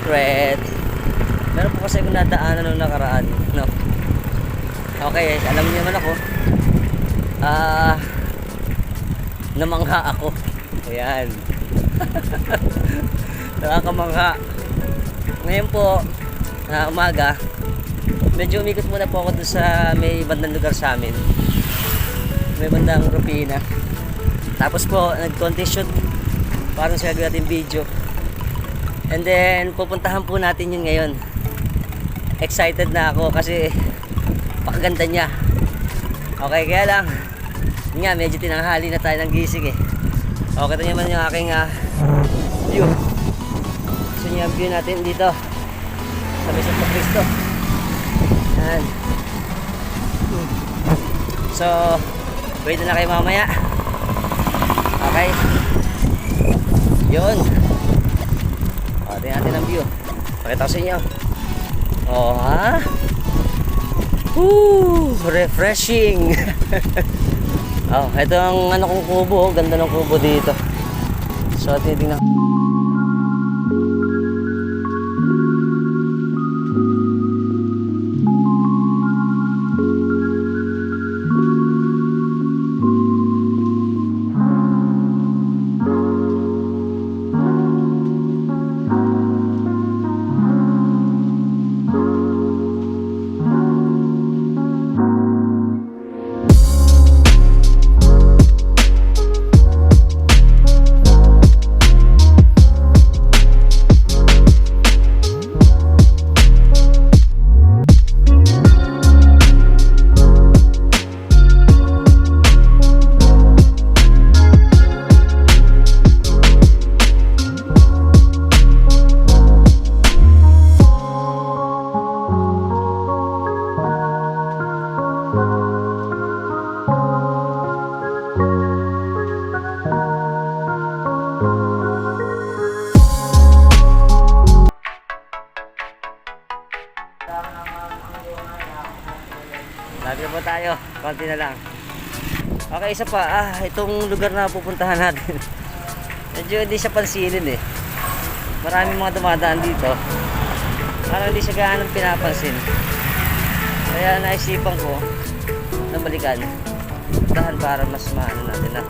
Secret. Meron po kasi akong nadaanan nung nakaraan. No? Okay, alam niyo naman ako. Ah, namangha ako. Ayan. Nakakamangha. Ngayon po, na umaga, medyo umikot muna po ako doon sa may bandang lugar sa amin. May bandang Rupina. Tapos po, nag-content shoot. Parang sa natin video. And then, pupuntahan po natin yun ngayon. Excited na ako kasi pakaganda niya. Okay, kaya lang, yun nga, medyo tinanghali na tayo ng gising eh. Okay, ito naman yung aking ah, view. Niyo yung view natin dito. Sa May Santo Cristo. Yan. So, wait na kayo mamaya. Okay. Yun. Tingnan natin ang view. Pakita ko sa inyo. Oh, ha? Woo! Refreshing! oh, ito ang ano kong kubo. Ganda ng kubo dito. So, titignan. Lagi po tayo. Konti na lang. Okay, isa pa. Ah, itong lugar na pupuntahan natin. Medyo hindi siya pansinin eh. Maraming mga dumadaan dito. Parang hindi siya gaano pinapansin. Kaya naisipan ko na balikan. Puntahan para mas maano natin na.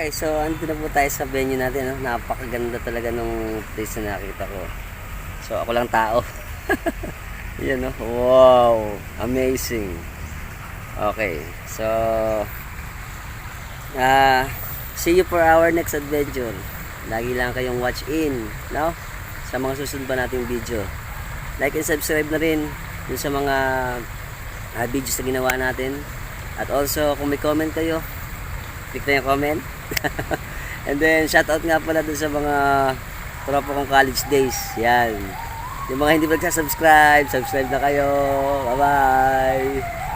Okay, so andito na po tayo sa venue natin. No? Napakaganda talaga nung place na nakita ko. So ako lang tao. Yan no. Wow, amazing. Okay, so ah see you for our next adventure. Lagi lang kayong watch in, no? Sa mga susunod pa nating video. Like and subscribe na rin dun sa mga ah, videos na ginawa natin. At also, kung may comment kayo, click na yung comment. And then, shoutout nga pala dun sa mga tropa kong college days. Yan. Yung mga hindi pa subscribe subscribe na kayo. Bye-bye!